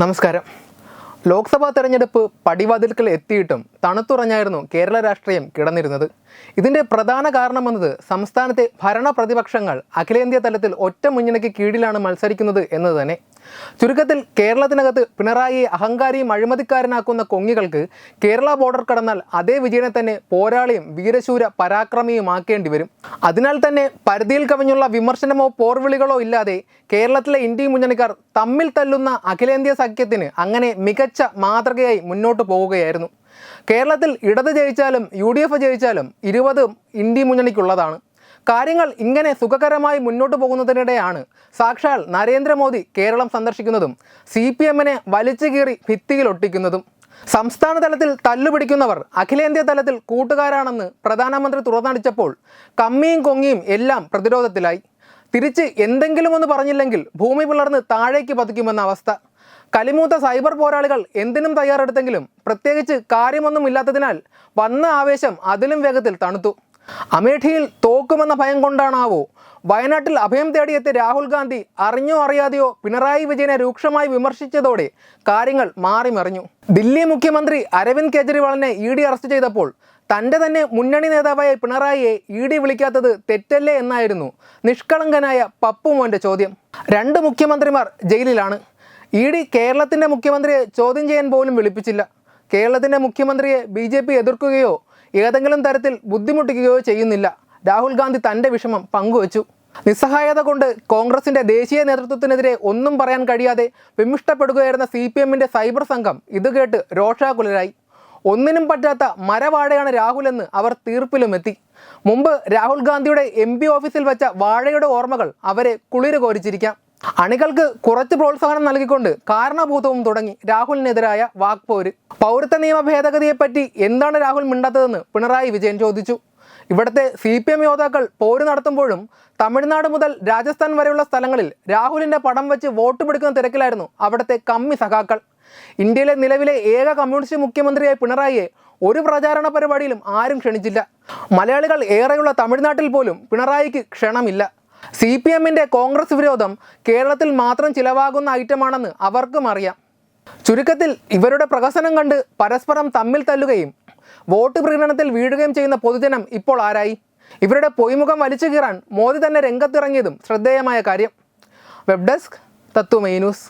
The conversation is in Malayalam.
നമസ്കാരം. ലോക്സഭാ തെരഞ്ഞെടുപ്പ് പടിവാതിൽക്കൽ എത്തിയിട്ടും തണുത്തുറഞ്ഞായിരുന്നു കേരള രാഷ്ട്രീയം കിടന്നിരുന്നത്. ഇതിന്റെ പ്രധാന കാരണമെന്നത് സംസ്ഥാനത്തെ ഭരണപ്രതിപക്ഷങ്ങൾ അഖിലേന്ത്യാ തലത്തിൽ ഒറ്റ മുന്നണിക്ക് കീഴിലാണ് മത്സരിക്കുന്നത് എന്നത് തന്നെ. ചുരുക്കത്തിൽ കേരളത്തിനകത്ത് പിണറായി അഹങ്കാരിയും അഴിമതിക്കാരനാക്കുന്ന കൊങ്ങികൾക്ക് കേരള ബോർഡർ കടന്നാൽ അതേ വിജയനെ തന്നെ പോരാളിയും വീരശൂര പരാക്രമിയുമാക്കേണ്ടി വരും. അതിനാൽ തന്നെ പരിധിയിൽ കവിഞ്ഞുള്ള വിമർശനമോ പോർവിളികളോ ഇല്ലാതെ കേരളത്തിലെ ഇന്ത്യ മുന്നണിക്കാർ തമ്മിൽ തല്ലുന്ന അഖിലേന്ത്യാ സഖ്യത്തിന് അങ്ങനെ മികച്ച മാതൃകയായി മുന്നോട്ട് പോവുകയായിരുന്നു. കേരളത്തിൽ ഇടത് ജയിച്ചാലും യു ഡി എഫ് ജയിച്ചാലും ഇരുപതും ഇന്ത്യ മുന്നണിക്കുള്ളതാണ്. കാര്യങ്ങൾ ഇങ്ങനെ സുഖകരമായി മുന്നോട്ട് പോകുന്നതിനിടെയാണ് സാക്ഷാൽ നരേന്ദ്രമോദി കേരളം സന്ദർശിക്കുന്നതും സി പി എമ്മിനെ വലിച്ചു കീറി ഭിത്തിയിൽ ഒട്ടിക്കുന്നതും. സംസ്ഥാന തലത്തിൽ തല്ലുപിടിക്കുന്നവർ അഖിലേന്ത്യാ തലത്തിൽ കൂട്ടുകാരാണെന്ന് പ്രധാനമന്ത്രി തുറന്നടിച്ചപ്പോൾ കമ്മിയും കൊങ്ങിയും എല്ലാം പ്രതിരോധത്തിലായി. തിരിച്ച് എന്തെങ്കിലും ഒന്ന് പറഞ്ഞില്ലെങ്കിൽ ഭൂമി പിളർന്ന് താഴേക്ക് പതിക്കുമെന്ന അവസ്ഥ. കലിമൂത്ത സൈബർ പോരാളികൾ എന്തിനും തയ്യാറെടുത്തെങ്കിലും പ്രത്യേകിച്ച് കാര്യമൊന്നും ഇല്ലാത്തതിനാൽ വന്ന ആവേശം അതിലും വേഗത്തിൽ തണുത്തു. അമേഠിയിൽ തോക്കുമെന്ന ഭയം കൊണ്ടാണാവോ? വയനാട്ടിൽ അഭയം തേടിയെത്തിയ രാഹുൽ ഗാന്ധി അറിഞ്ഞോ അറിയാതെയോ പിണറായി വിജയനെ രൂക്ഷമായി വിമർശിച്ചതോടെ കാര്യങ്ങൾ മാറിമറിഞ്ഞു ദില്ലി മുഖ്യമന്ത്രി അരവിന്ദ് കെജ്രിവാളിനെ ഇ ഡി അറസ്റ്റ് ചെയ്തപ്പോൾ തന്റെ തന്നെ മുന്നണി നേതാവായ പിണറായിയെ ഇ ഡി വിളിക്കാത്തത് തെറ്റല്ലേ എന്നായിരുന്നു നിഷ്കളങ്കനായ പപ്പുമോന്റെ ചോദ്യം. രണ്ട് മുഖ്യമന്ത്രിമാർ ജയിലിലാണ്. ഇ ഡി കേരളത്തിന്റെ മുഖ്യമന്ത്രിയെ ചോദ്യം ചെയ്യാൻ പോലും വിളിപ്പിച്ചില്ല. കേരളത്തിന്റെ മുഖ്യമന്ത്രിയെ ബി എതിർക്കുകയോ ഏതെങ്കിലും തരത്തിൽ ബുദ്ധിമുട്ടിക്കുകയോ ചെയ്യുന്നില്ല. രാഹുൽ ഗാന്ധി തന്റെ വിഷമം പങ്കുവച്ചു. നിസ്സഹായത കൊണ്ട് കോൺഗ്രസിന്റെ ദേശീയ നേതൃത്വത്തിനെതിരെ ഒന്നും പറയാൻ കഴിയാതെ വിമിഷ്ടപ്പെടുകയായിരുന്ന സി പി എമ്മിന്റെ സൈബർ സംഘം ഇത് കേട്ട് രോഷാകുലരായി. ഒന്നിനും പറ്റാത്ത മരവാഴയാണ് രാഹുൽ എന്ന് അവർ തീർപ്പിലുമെത്തി. മുമ്പ് രാഹുൽ ഗാന്ധിയുടെ എം ഓഫീസിൽ വെച്ച വാഴയുടെ ഓർമ്മകൾ അവരെ കുളിര് കോരിച്ചിരിക്കാം അണികൾക്ക് കുറച്ച് പ്രോത്സാഹനം നൽകിക്കൊണ്ട് കാരണഭൂതവും തുടങ്ങി. രാഹുലിനെതിരായ വാക്പോര്. പൗരത്വ നിയമ ഭേദഗതിയെപ്പറ്റി എന്താണ് രാഹുൽ മിണ്ടാത്തതെന്ന് പിണറായി വിജയൻ ചോദിച്ചു. ഇവിടുത്തെ സി പി എം യോദ്ധാക്കൾ പോര് നടത്തുമ്പോഴും തമിഴ്നാട് മുതൽ രാജസ്ഥാൻ വരെയുള്ള സ്ഥലങ്ങളിൽ രാഹുലിന്റെ പടം വെച്ച് വോട്ട് പിടിക്കുന്ന തിരക്കിലായിരുന്നു അവിടുത്തെ കമ്മി സഖാക്കൾ. ഇന്ത്യയിലെ നിലവിലെ ഏക കമ്മ്യൂണിസ്റ്റ് മുഖ്യമന്ത്രിയായ പിണറായിയെ ഒരു പ്രചാരണ പരിപാടിയിലും ആരും ക്ഷണിച്ചില്ല. മലയാളികൾ ഏറെയുള്ള തമിഴ്നാട്ടിൽ പോലും പിണറായിക്ക് ക്ഷണമില്ല. സി പി എമ്മിന്റെ കോൺഗ്രസ് വിരോധം കേരളത്തിൽ മാത്രം ചിലവാകുന്ന ഐറ്റമാണെന്ന് അവർക്കും അറിയാം. ചുരുക്കത്തിൽ ഇവരുടെ പ്രഹസനം കണ്ട് പരസ്പരം തമ്മിൽ തല്ലുകയും വോട്ട് പ്രകടനത്തിൽ വീഴുകയും ചെയ്യുന്ന പൊതുജനം ഇപ്പോൾ ആരായി? ഇവരുടെ പൊയ്മുഖം വലിച്ചു കീറാൻ മോദി തന്നെ രംഗത്തിറങ്ങിയതും ശ്രദ്ധേയമായ കാര്യം. Web desk Tatwamayi news.